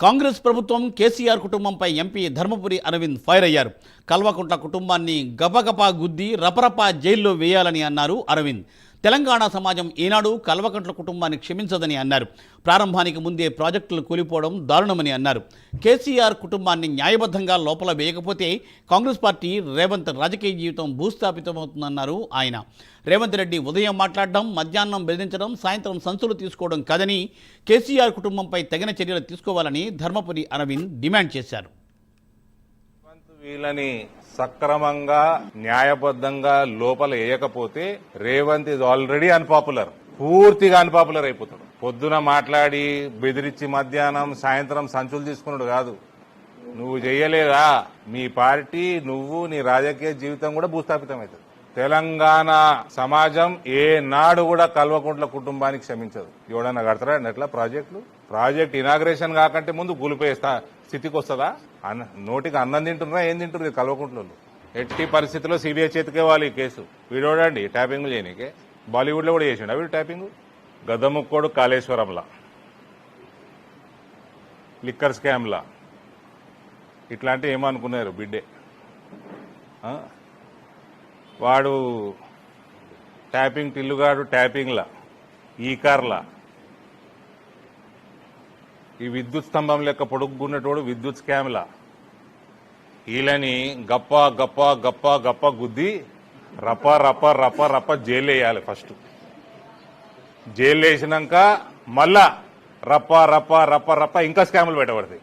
కాంగ్రెస్ ప్రభుత్వం కేసీఆర్ కుటుంబంపై MP Dharmapuri Arvind fire అయ్యారు. కల్వకుంట్ల కుటుంబాన్ని గబగబా గుద్ది రపరపా జైల్లో వేయాలని అన్నారు అరవింద్. తెలంగాణ సమాజం ఈనాడు కల్వకట్ల కుటుంబాన్ని క్షమించదని అన్నారు. ప్రారంభానికి ముందే ప్రాజెక్టులు కూలిపోవడం దారుణమని అన్నారు. కేసీఆర్ కుటుంబాన్ని న్యాయబద్ధంగా లోపల వేయకపోతే కాంగ్రెస్ పార్టీ రేవంత్ రాజకీయ జీవితం భూస్థాపితమవుతుందన్నారు ఆయన. రేవంత్ రెడ్డి ఉదయం మాట్లాడడం మధ్యాహ్నం బెదిరించడం సాయంత్రం సంచులు తీసుకోవడం కాదని కేసీఆర్ కుటుంబంపై తగిన చర్యలు తీసుకోవాలని ధర్మపురి అరవింద్ డిమాండ్ చేశారు. వీళ్ళని సక్రమంగా న్యాయబద్ధంగా లోపల వేయకపోతే రేవంత్ ఇస్ ఆల్రెడీ అన్పాపులర్ పూర్తిగా అన్పాపులర్ అయిపోతాడు. పొద్దున మాట్లాడి బెదిరించి మధ్యాహ్నం సాయంత్రం సంచులు తీసుకున్నాడు కాదు. నువ్వు చేయలేదా? మీ పార్టీ నువ్వు నీ రాజకీయ జీవితం కూడా భూస్థాపితం అవుతుంది తెలంగాణ సమాజం ఏ నాడు కూడా కల్వకుంట్ల కుటుంబానికి క్షమించదు. ఎవడన్నా కడతారా అట్లా ప్రాజెక్టులు? ప్రాజెక్ట్ ఇనాగ్రేషన్ కాకంటే ముందు గులిపోయేస్తా స్థితికి వస్తుందా అన్న నోటికి అన్నం తింటున్నా ఏం తింటున్నారు కల్వకుంట్లలో ఎట్టి పరిస్థితుల్లో సిబిఐ చేతికే వాళ్ళు ఈ కేసు. వీడోడండి ట్యాపింగ్లు చేయనీకే. బాలీవుడ్లో కూడా చేసిండు వీడు ట్యాపింగ్? గద్దముక్కోడు కాళేశ్వరంలా. లిక్కర్ స్కామ్లా. ఇట్లాంటివి ఏమనుకున్నారు బిడ్డే? వాడు ట్యాపింగ్ టిల్లుగాడు ట్యాపింగ్లా ఈ కార్లా. ఈ విద్యుత్ స్తంభం లెక్క పొడుగున్నటోడు విద్యుత్ స్కామ్లా. వీళ్ళని గప్ప గప్ప గప్ప గప్ప గుద్ది రప రప రప రప జైలు వేయాలి ఫస్ట్. జైలు వేసినాక మళ్ళా రప్ప రప్ప రప్ప రప్ప ఇంకా స్కాములు పెట్టబడతాయి.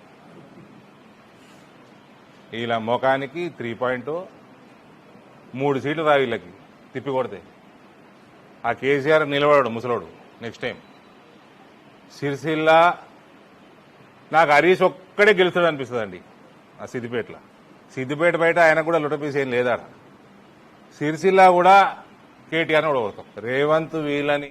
వీళ్ళ ముఖానికి త్రీ పాయింట్ మూడు సీట్లు రా వీళ్ళకి తిప్పి కొడితే. ఆ కేసీఆర్ నిలబడాడు ముసలోడు నెక్స్ట్ టైం సిరిసిల్ల నాకు హరీష్ ఒక్కడే గెలుస్తాడు అనిపిస్తుందండి ఆ సిద్దిపేటలో. సిద్దిపేట బయట ఆయన కూడా లుటపీస్ ఏం లేదా సిరిసిల్ల కూడా కేటీఆర్ని కూడా రేవంత్ వీళ్ళని